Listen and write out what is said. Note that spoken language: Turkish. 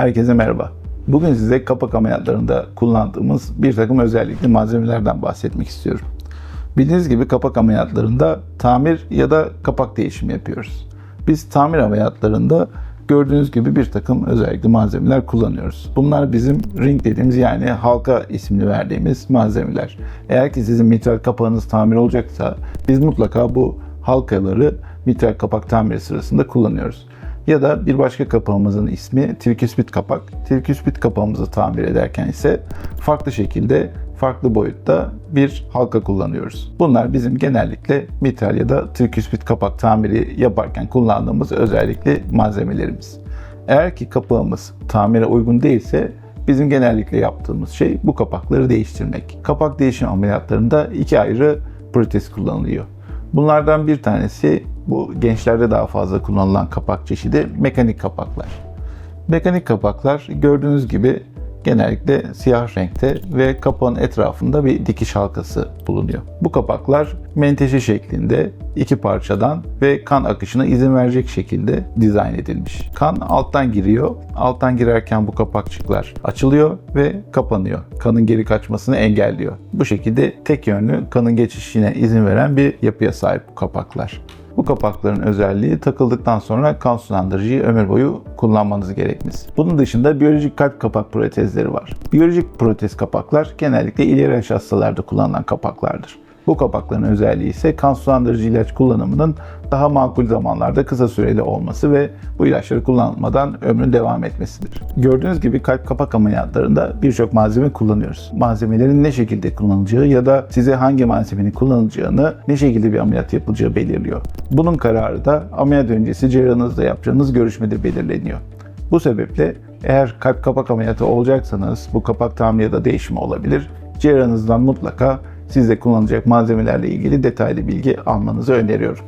Herkese merhaba. Bugün size kapak ameliyatlarında kullandığımız bir takım özellikli malzemelerden bahsetmek istiyorum. Bildiğiniz gibi kapak ameliyatlarında tamir ya da kapak değişimi yapıyoruz. Biz tamir ameliyatlarında gördüğünüz gibi bir takım özellikli malzemeler kullanıyoruz. Bunlar bizim ring dediğimiz yani halka ismini verdiğimiz malzemeler. Eğer ki sizin mitral kapağınız tamir olacaksa biz mutlaka bu halkaları mitral kapak tamiri sırasında kullanıyoruz. Ya da bir başka kapağımızın ismi triküspit kapak. Triküspit kapağımızı tamir ederken ise farklı şekilde, farklı boyutta bir halka kullanıyoruz. Bunlar bizim genellikle mitral ya da triküspit kapak tamiri yaparken kullandığımız özellikle malzemelerimiz. Eğer ki kapağımız tamire uygun değilse bizim genellikle yaptığımız şey bu kapakları değiştirmek. Kapak değişim ameliyatlarında iki ayrı protez kullanılıyor. Bunlardan bir tanesi bu gençlerde daha fazla kullanılan kapak çeşidi mekanik kapaklar. Mekanik kapaklar gördüğünüz gibi genellikle siyah renkte ve kapağın etrafında bir dikiş halkası bulunuyor. Bu kapaklar menteşe şeklinde iki parçadan ve kan akışına izin verecek şekilde dizayn edilmiş. Kan alttan giriyor. Alttan girerken bu kapakçıklar açılıyor ve kapanıyor. Kanın geri kaçmasını engelliyor. Bu şekilde tek yönlü kanın geçişine izin veren bir yapıya sahip bu kapaklar. Bu kapakların özelliği takıldıktan sonra kan sulandırıcıyı ömür boyu kullanmanız gerekmesi. Bunun dışında biyolojik kalp kapak protezleri var. Biyolojik protez kapaklar genellikle ileri yaş hastalarda kullanılan kapaklardır. Bu kapakların özelliği ise kan sulandırıcı ilaç kullanımının daha makul zamanlarda kısa süreli olması ve bu ilaçları kullanmadan ömrün devam etmesidir. Gördüğünüz gibi kalp kapak ameliyatlarında birçok malzeme kullanıyoruz. Malzemelerin ne şekilde kullanılacağı ya da size hangi malzemenin kullanılacağını, ne şekilde bir ameliyat yapılacağı belirliyor. Bunun kararı da ameliyat öncesi cerrahınızla yapacağınız görüşmede belirleniyor. Bu sebeple eğer kalp kapak ameliyatı olacaksanız bu kapak tamiri ya da değişimi olabilir. Cerrahınızdan mutlaka sizde kullanılacak malzemelerle ilgili detaylı bilgi almanızı öneriyorum.